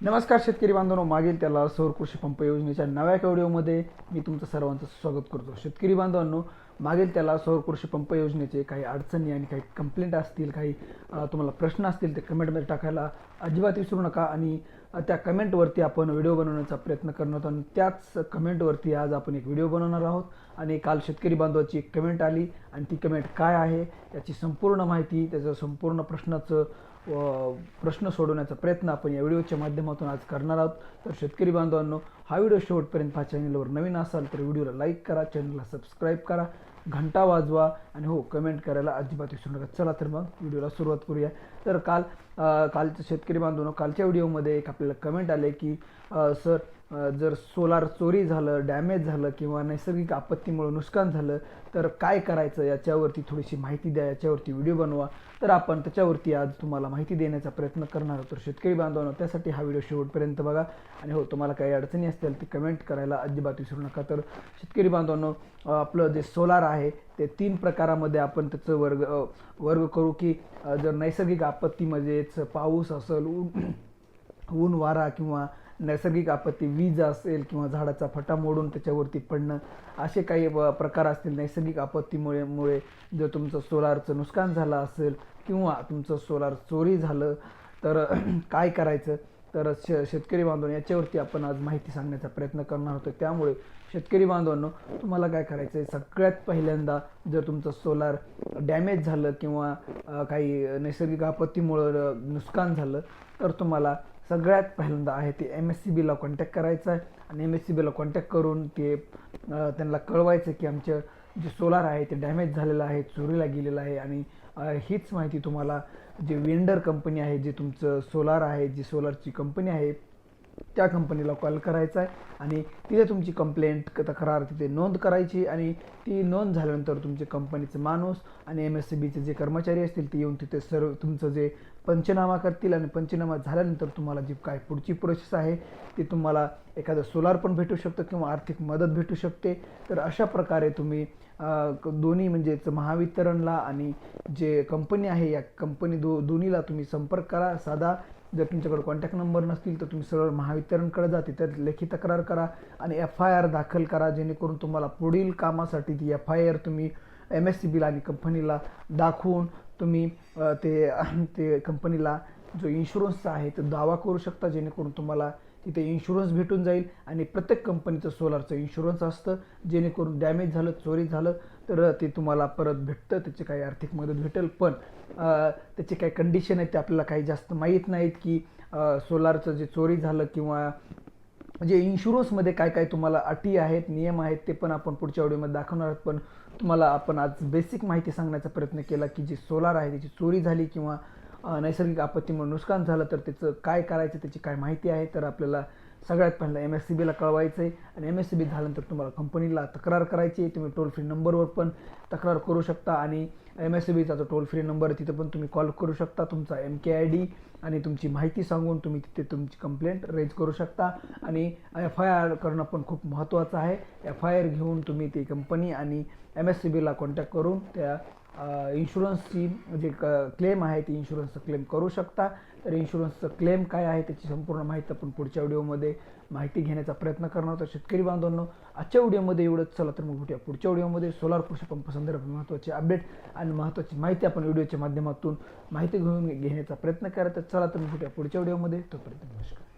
नमस्कार शेतकरी बांधवांनो मागील त्याला सौर कृषी पंप योजनेच्या नव्या एका व्हिडिओमध्ये मी तुमचं सर्वांचं स्वागत करतो. शेतकरी बांधवांनो मागील त्याला सौर कृषी पंप योजनेचे काही अडचणी आणि काही कंप्लेंट असतील काही तुम्हाला प्रश्न असतील ते कमेंटमध्ये टाकायला अजिबात विसरू नका आणि त्या कमेंटवरती आपण व्हिडिओ बनवण्याचा प्रयत्न करणार आहोत आणि त्याच कमेंटवरती आज आपण एक व्हिडिओ बनवणार आहोत आणि काल शेतकरी बांधवाची एक कमेंट आली आणि ती कमेंट काय आहे याची संपूर्ण माहिती त्याचं संपूर्ण प्रश्नाचं प्रश्न सोडवण्याचा प्रयत्न आपण या व्हिडिओच्या माध्यमातून आज करणार आहोत. तर शेतकरी बांधवांनो हा व्हिडिओ शेवटपर्यंत हा चॅनलवर नवीन असाल तर व्हिडिओला लाईक करा चॅनलला सबस्क्राईब करा घंटा वाजवा आणि हो कमेंट करायला अजिबात विसरू नका. चला तर मग व्हिडिओला सुरुवात करूया. तर काल कालचं कालच्या शेतकरी बांधवांनो कालच्या व्हिडिओमध्ये एक आपल्याला कमेंट आले की सर जर सोलार चोरी झालं डॅमेज झालं किंवा नैसर्गिक आपत्तीमुळे नुकसान झालं तर काय करायचं याच्यावरती थोडीशी माहिती द्या याच्यावरती व्हिडिओ बनवा. तर आपण त्याच्यावरती आज तुम्हाला माहिती देण्याचा प्रयत्न करणार आहोत. तर शेतकरी बांधवांनो त्यासाठी हा व्हिडिओ शेवटपर्यंत बघा. आणि हो तुम्हाला काही अडचणी असतील ती कमेंट करायला अजिबात विसरू नका. तर शेतकरी बांधवांनो आपलं जे सोलार आहे ते तीन प्रकारामध्ये आपण त्याचं वर्ग वर्ग करू की जर नैसर्गिक आपत्तीमध्येच पाऊस असेल ऊन ऊन वारा किंवा नैसर्गिक आपत्ती वीज असेल किंवा झाडाचा फटा मोडून त्याच्यावरती पडणं असे काही प्रकार असतील नैसर्गिक आपत्तीमुळे मुळे जर तुमचं सोलारचं नुकसान झालं असेल किंवा तुमचं सोलार चोरी झालं तर काय करायचं? तर श शेतकरी बांधव याच्यावरती आपण आज माहिती सांगण्याचा प्रयत्न करणार होतो त्यामुळे शेतकरी बांधवांनो तुम्हाला काय करायचं आहे सगळ्यात पहिल्यांदा जर तुमचं सोलार डॅमेज झालं किंवा काही नैसर्गिक आपत्तीमुळं नुकसान झालं तर तुम्हाला सगळ्यात पहिल्यांदा आहे ते एम एस सी बीला कॉन्टॅक्ट करायचं आहे. आणि एम एस सी बीला कॉन्टॅक्ट करून ते त्यांना कळवायचं की आमचं जे सोलार आहे ते डॅमेज झालेलं आहे चोरीला गेलेलं आहे. आणि हीच माहिती तुम्हाला जे वेंडर कंपनी आहे जे तुमचं सोलार आहे जी सोलारची कंपनी आहे त्या कंपनीला कॉल करायचा आहे आणि तिथे तुमची कंप्लेंट तक्रार तिथे नोंद करायची आणि ती नोंद झाल्यानंतर तुमचे कंपनीचं माणूस आणि एम एस सी बीचे जे कर्मचारी असतील ते येऊन तिथे सर्व तुमचं जे पंचनामा करतील आणि पंचनामा झाल्यानंतर तुम्हाला जी काय पुढची प्रोसेस आहे ती तुम्हाला एखादं सोलार पण भेटू शकतं किंवा आर्थिक मदत भेटू शकते. तर अशा प्रकारे तुम्ही दोन्ही म्हणजेच महावितरणला आणि जे कंपनी आहे या कंपनी दो दोन्हीला तुम्ही संपर्क करा साधा. जर तुमच्याकडे कॉन्टॅक्ट नंबर नसतील तर तुम्ही सरळ महावितरणकडे जा तिथे लेखी तक्रार करा आणि एफ आय आर दाखल करा जेणेकरून तुम्हाला पुढील कामासाठी ती एफ आय आर तुम्ही एम एस सी बीला आणि कंपनीला दाखवून तुम्ही ते ते कंपनीला जो इन्शुरन्सचा आहे तो दावा करू शकता जेणेकरून तुम्हाला तिथे इन्शुरन्स भेटून जाईल आणि प्रत्येक कंपनीचं सोलारचं इन्शुरन्स असतं जेणेकरून डॅमेज झालं चोरी झालं तर ते तुम्हाला परत भेटतं त्याची काही आर्थिक मदत भेटेल. पण त्याचे काही कंडिशन आहेत ते आपल्याला काही जास्त माहीत नाहीत की सोलारचं जे चोरी झालं किंवा म्हणजे इन्शुरन्समध्ये काय काय तुम्हाला अटी आहेत नियम आहेत ते पण आपण पुढच्या व्हिडिओमध्ये दाखवणार आहोत. पण तुम्हाला आपण आज बेसिक माहिती सांगण्याचा प्रयत्न केला की जी सोलार आहे त्याची चोरी झाली किंवा नैसर्गिक आपत्तीमुळे नुकसान झालं तर त्याचं काय करायचं त्याची काय माहिती आहे तर आपल्याला सगळ्यात पहिलं एम एस सी बीला कळवायचं आहे आणि एम एस सी बी झाल्यानंतर तुम्हाला कंपनीला तक्रार करायची आहे. तुम्ही टोल फ्री नंबरवर पण तक्रार करू शकता. आणि एम एस सी बीचा जो टोल फ्री नंबर आहे तिथं पण तुम्ही कॉल करू शकता. तुमचा एम के आय डी आणि तुमची माहिती सांगून तुम्ही तिथे तुमची कंप्लेंट रेज करू शकता. आणि एफ आय आर करणं पण खूप महत्त्वाचं आहे. एफ आय आर घेऊन तुम्ही ती कंपनी आणि एम एस सी बीला कॉन्टॅक्ट करून त्या इन्शुरन्सची जे क क्लेम आहे ती इन्शुरन्सचं क्लेम करू शकता. तर इन्शुरन्सचं क्लेम काय आहे त्याची संपूर्ण माहिती आपण पुढच्या व्हिडिओमध्ये माहिती घेण्याचा प्रयत्न करणार तर शेतकरी बांधवांनो आजच्या व्हिडिओमध्ये एवढंच. चला तर मग भेटूया पुढच्या व्हिडिओमध्ये. सोलार कृषी पंप संदर्भात महत्त्वाचे अपडेट आणि महत्त्वाची माहिती आपण व्हिडिओच्या माध्यमातून माहिती घेऊन घेण्याचा प्रयत्न करा तर चला तर मग भेटूया पुढच्या व्हिडिओमध्ये. तोपर्यंत नमस्कार.